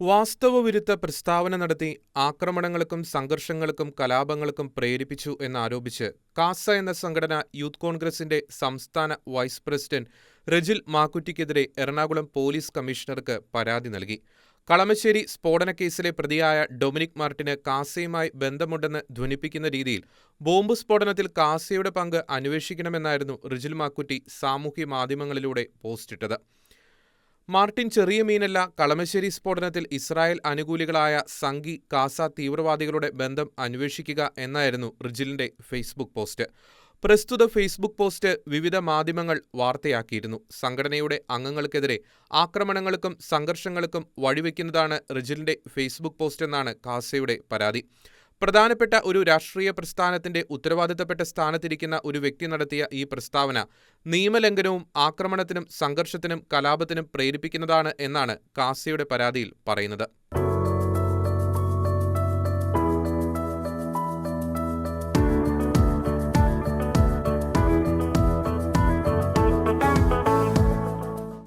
വാസ്തവവിരുദ്ധ പ്രസ്താവന നടത്തി ആക്രമണങ്ങൾക്കും സംഘർഷങ്ങൾക്കും കലാപങ്ങൾക്കും പ്രേരിപ്പിച്ചു എന്നാരോപിച്ച് കാസ എന്ന സംഘടന യൂത്ത് കോൺഗ്രസിന്റെ സംസ്ഥാന വൈസ് പ്രസിഡന്റ് റെജിൽ മാക്കുറ്റിക്കെതിരെ എറണാകുളം പോലീസ് കമ്മീഷണർക്ക് പരാതി നൽകി. കളമശ്ശേരി സ്ഫോടനക്കേസിലെ പ്രതിയായ ഡൊമിനിക് മാർട്ടിന് കാസയുമായി ബന്ധമുണ്ടെന്ന് ധ്വനിപ്പിക്കുന്ന രീതിയിൽ ബോംബ് സ്ഫോടനത്തിൽ കാസയുടെ പങ്ക് അന്വേഷിക്കണമെന്നായിരുന്നു റിജിൽ മാക്കുറ്റി സാമൂഹ്യ മാധ്യമങ്ങളിലൂടെ പോസ്റ്റിട്ടത്. മാർട്ടിൻ ചെറിയ മീനല്ല കളമശ്ശേരി സ്ഫോടനത്തിൽ ഇസ്രായേൽ അനുകൂലികളായ സംഗി കാസ തീവ്രവാദികളുടെ ബന്ധം അന്വേഷിക്കുക എന്നായിരുന്നു റിജിലിന്റെ ഫേസ്ബുക്ക് പോസ്റ്റ്. പ്രസ്തുത ഫേസ്ബുക്ക് പോസ്റ്റ് വിവിധ മാധ്യമങ്ങൾ വാർത്തയാക്കിയിരുന്നു. സംഘടനയുടെ അംഗങ്ങൾക്കെതിരെ ആക്രമണങ്ങൾക്കും സംഘർഷങ്ങൾക്കും വഴിവെക്കുന്നതാണ് റിജിലിന്റെ ഫേസ്ബുക്ക് പോസ്റ്റ് എന്നാണ് കാസയുടെ പരാതി. പ്രധാനപ്പെട്ട ഒരു രാഷ്ട്രീയ പ്രസ്ഥാനത്തിന്റെ ഉത്തരവാദിത്തപ്പെട്ട സ്ഥാനത്തിരിക്കുന്ന ഒരു വ്യക്തി നടത്തിയ ഈ പ്രസ്താവന നിയമലംഘനവും ആക്രമണത്തിനും സംഘർഷത്തിനും കലാപത്തിനും പ്രേരിപ്പിക്കുന്നതാണ് എന്നാണ് കാസിയുടെ പരാതിയിൽ പറയുന്നത്.